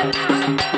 thank you.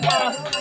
Mart